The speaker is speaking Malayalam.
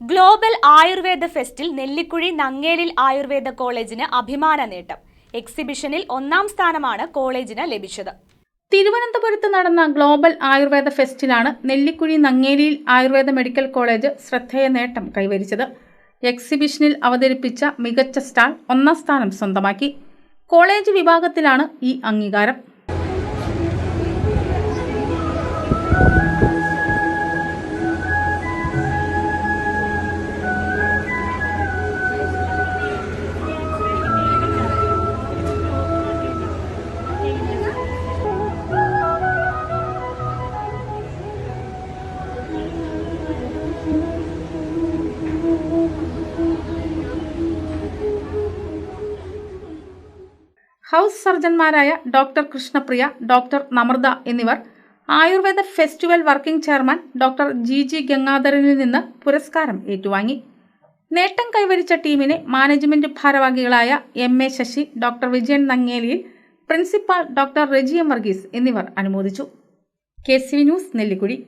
ഗ്ലോബൽ ആയുർവേദ ഫെസ്റ്റിൽ നെല്ലിക്കുഴി നങ്ങേലിൽ ആയുർവേദ കോളേജിന് അഭിമാന നേട്ടം. എക്സിബിഷനിൽ ഒന്നാം സ്ഥാനമാണ് കോളേജിന് ലഭിച്ചത്. തിരുവനന്തപുരത്ത് നടന്ന ഗ്ലോബൽ ആയുർവേദ ഫെസ്റ്റിലാണ് നെല്ലിക്കുഴി നങ്ങേലിയിൽ ആയുർവേദ മെഡിക്കൽ കോളേജ് ശ്രദ്ധേയ നേട്ടം കൈവരിച്ചത്. എക്സിബിഷനിൽ അവതരിപ്പിച്ച മികച്ച സ്റ്റാൾ ഒന്നാം സ്ഥാനം സ്വന്തമാക്കി. കോളേജ് വിഭാഗത്തിലാണ് ഈ അംഗീകാരം. ഹൗസ് സർജന്മാരായ ഡോക്ടർ കൃഷ്ണപ്രിയ ഡോക്ടർ നമൃത എന്നിവർ Ayurveda festival working chairman doctor G G ഗംഗാധരനിൽ നിന്ന് പുരസ്കാരം ഏറ്റുവാങ്ങി. നേട്ടം കൈവരിച്ച ടീമിനെ മാനേജ്മെന്റ് ഭാരവാഹികളായ M A Sasi doctor Vijayan നങ്ങേലിയിൽ principal doctor Reji M Varghese എന്നിവർ അനുമോദിച്ചു. K C news Nellikuzhi